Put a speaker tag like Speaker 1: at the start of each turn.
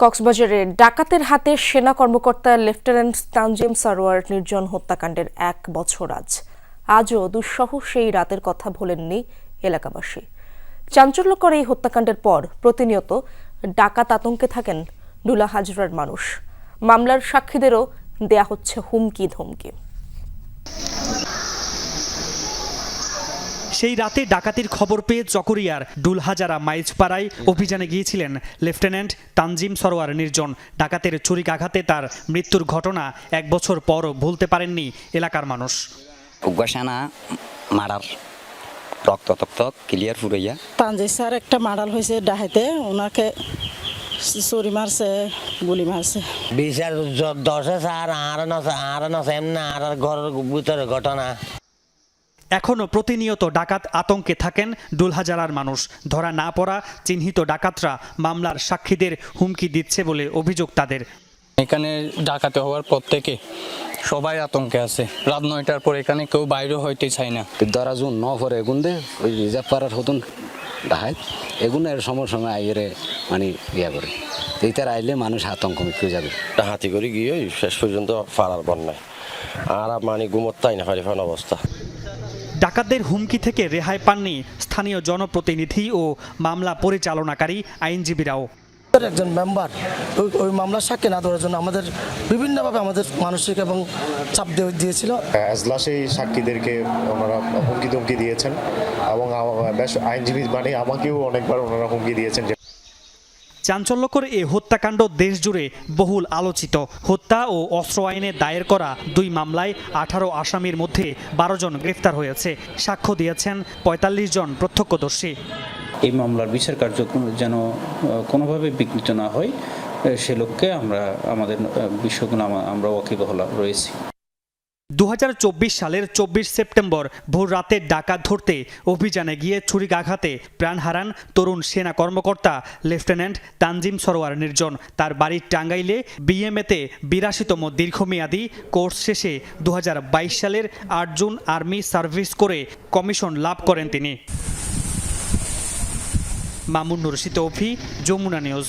Speaker 1: কক্সবাজারে ডাকাতের হাতে সেনা কর্মকর্তা লেফটেন্যান্ট তানজিম সারোয়ার নির্জন হত্যাকাণ্ডের এক বছর আজ। আজও দুঃসহ সেই রাতের কথা ভোলেননি এলাকাবাসী। চাঞ্চল্যকর এই হত্যাকাণ্ডের পর প্রতিনিয়ত ডাকাত আতঙ্কে থাকেন ডুলা হাজরার মানুষ। মামলার সাক্ষীদেরও দেয়া হচ্ছে হুমকি ধমকি।
Speaker 2: সেই রাতে ডাকাতির খবর পেয়ে চকরিয়ার ডুলহাজারা মাইজপাড়ায় অভিযানে গিয়েছিলেন লেফটেন্যান্ট তানজিম সরোয়ার নির্জন। ডাকাতের ছুরিকাঘাতে তার মৃত্যুর ঘটনা এক বছর পরও ভুলতে পারেননি এলাকার মানুষ।
Speaker 3: উগ্রসেনা মারার রক্ত তক্ত ক্লিয়ার ফুরাইয়া।
Speaker 4: তানজির স্যার একটা মার্ডার হয়েছে ডাহাইতে ওনাকে চুরি মারছে গুলি মারছে।
Speaker 5: বিচার দশে স্যার আর না আর না এমনি আর ঘরের ভিতরে ঘটনা।
Speaker 2: এখনও প্রতিনিয়ত ডাকাত আতঙ্কে থাকেন ডুলহাজারার মানুষ। ধরা না পড়া চিহ্নিত ডাকাতরা মামলার সাক্ষীদের হুমকি দিচ্ছে বলে অভিযোগ তাদের।
Speaker 6: এখানে ডাকাতে হওয়ার পর থেকে সবাই আতঙ্কে আছে। রাত নয়টার পর এখানে কেউ বাইরে হইতে চায় না।
Speaker 7: ধরা জুন ন পরে এগুন দে ওই রিজার্ভ পাড়ার হতুন ডাহাই। এগুনের সময় সময় আইরে মানে ইয়া করে। এইটার আইলে মানুষ আতঙ্ক মিটকে যাবে।
Speaker 8: হাতি করে গিয়ে শেষ পর্যন্ত ফারার বন্যায়। আর মানে ঘুমোত্তাই না ফারি ফান অবস্থা।
Speaker 2: ডাকাতদের হুমকি থেকে রেহাই পাননি স্থানীয় জনপ্রতিনিধি ও মামলা পরিচালনাকারী আইনজীবীরাও।
Speaker 9: একজন মেম্বার ওই ওই মামলার সাক্ষী না ধরার জন্য আমাদের বিভিন্নভাবে আমাদের মানসিক এবং চাপ দিয়ে- দিয়েছিল।
Speaker 10: এজলাসেই সাক্ষীদেরকে ওনারা হুমকি ধমকি দিয়েছেন এবং বেশ আইনজীবী মানে আমাকেও অনেকবার ওনারা হুমকি দিয়েছেন যে
Speaker 2: চাঞ্চল্যকর এ হত্যাকাণ্ড দেশজুড়ে বহুল আলোচিত। হত্যা ও অস্ত্র আইনে দায়ের করা দুই মামলায় আঠারো আসামির মধ্যে বারো জন গ্রেফতার হয়েছে। সাক্ষ্য দিয়েছেন পঁয়তাল্লিশ জন প্রত্যক্ষদর্শী।
Speaker 11: এই মামলার বিচার কার্য যেন কোনোভাবে বিঘ্নিত না হয় সে লক্ষ্যে আমরা, আমাদের বিষয়গুলো আমরা ওয়াকিবহল রয়েছি।
Speaker 2: দু হাজার চব্বিশ সালের চব্বিশ সেপ্টেম্বর ভোর রাতে ডাকাত ধরতে অভিযানে গিয়ে ছুরিকাঘাতে প্রাণ হারান তরুণ সেনা কর্মকর্তা লেফটেন্যান্ট তানজিম সরোয়ার নির্জন। তার বাড়ির টাঙ্গাইলে বিএমএতে বিরাশিতম দীর্ঘমেয়াদী কোর্স শেষে দু হাজার বাইশ সালের আট জুন আর্মি সার্ভিস করে কমিশন লাভ করেন তিনি। মামুন রশিদ তৌফি যমুনা নিউজ।